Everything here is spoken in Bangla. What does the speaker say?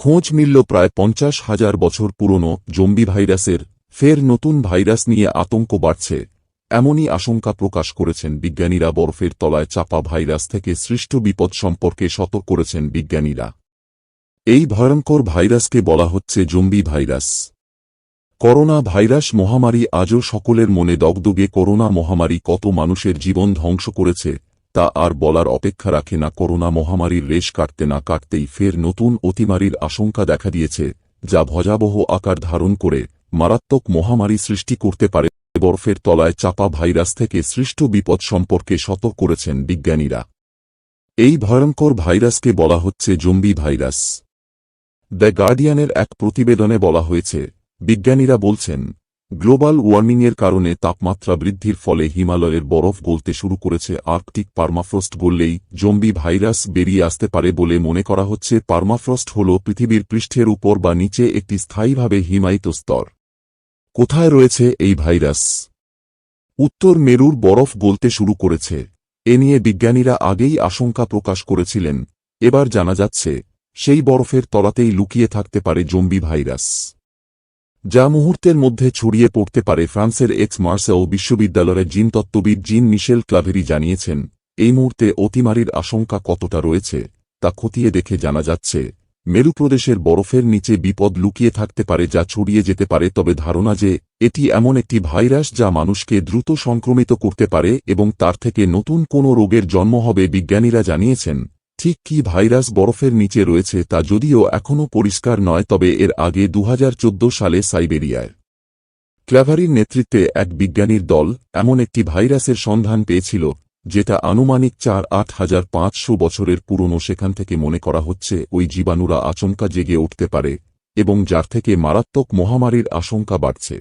খোঁজ মিলল প্রায় পঞ্চাশ হাজার বছর পুরনো জম্বি ভাইরাসের, ফের নতুন ভাইরাস নিয়ে আতঙ্ক বাড়ছে। এমনই আশঙ্কা প্রকাশ করেছেন বিজ্ঞানীরা বরফের তলায় চাপা ভাইরাস থেকে সৃষ্ট বিপদ সম্পর্কে সতর্ক করেছেন বিজ্ঞানীরা। এই ভয়ঙ্কর ভাইরাসকে বলা হচ্ছে জম্বি ভাইরাস। করোনা ভাইরাস মহামারী আজও সকলের মনে দগদগে করোনা মহামারী কত মানুষের জীবন ধ্বংস করেছে তা আর বলার অপেক্ষা রাখে না, করোনা মহামারীর রেশ কাটতে না কাটতেই ফের নতুন অতিমারির আশঙ্কা দেখা দিয়েছে, যা ভয়াবহ আকার ধারণ করে মারাত্মক মহামারী সৃষ্টি করতে পারে। বরফের তলায় চাপা ভাইরাস থেকে সৃষ্ট বিপদ সম্পর্কে সতর্ক করেছেন বিজ্ঞানীরা। এই ভয়ঙ্কর ভাইরাসকে বলা হচ্ছে জম্বি ভাইরাস। দ্য গার্ডিয়ানের এক প্রতিবেদনে বলা হয়েছে, বিজ্ঞানীরা বলছেন গ্লোবাল ওয়ার্মিংয়ের কারণে তাপমাত্রা বৃদ্ধির ফলে হিমালয়ের বরফ গলতে শুরু করেছে আর্কটিক পার্মাফ্রস্ট গললেই জম্বি ভাইরাস বেরিয়ে আসতে পারে বলে মনে করা হচ্ছে। পার্মাফ্রস্ট হল পৃথিবীর পৃষ্ঠের উপর বা নিচে একটি স্থায়ীভাবে হিমায়িত স্তর। কোথায় রয়েছে এই ভাইরাস? উত্তর মেরুর বরফ গলতে শুরু করেছে। এ নিয়ে বিজ্ঞানীরা আগেই আশঙ্কা প্রকাশ করেছিলেন। এবার জানা যাচ্ছে, সেই বরফের তলাতেই লুকিয়ে থাকতে পারে জম্বি ভাইরাস। যা মুহূর্তের মধ্যে ছড়িয়ে পড়তে পারে ফ্রান্সের এক্স মার্সেও বিশ্ববিদ্যালয়ের জিনতত্ত্ববিদ জিন মিশেল ক্লাভেরি জানিয়েছেন, এই মুহূর্তে অতিমারির আশঙ্কা কতটা রয়েছে, তা খতিয়ে দেখে জানা যাচ্ছে। মেরু প্রদেশের বরফের নিচে বিপদ লুকিয়ে থাকতে পারে যা ছড়িয়ে যেতে পারে, তবে ধারণা যে এটি এমন একটি ভাইরাস যা মানুষকে দ্রুত সংক্রমিত করতে পারে এবং তার থেকে নতুন কোনো রোগের জন্ম হবে বিজ্ঞানীরা জানিয়েছেন। ঠিক কি ভাইরাস বরফের নিচে রয়েছে তা যদিও এখনও পরিষ্কার নয়, তবে এর আগে দু হাজার চোদ্দ সালে সাইবেরিয়ায়। ক্ল্যাভারির নেতৃত্বে এক বিজ্ঞানীর দল এমন একটি ভাইরাসের সন্ধান পেয়েছিল, যেটা আনুমানিক চার আট হাজার পাঁচশো বছরের পুরনো, সেখান থেকে মনে করা হচ্ছে ওই জীবাণুরা আচমকা জেগে উঠতে পারে এবং যার থেকে মারাত্মক মহামারীর আশঙ্কা বাড়ছে।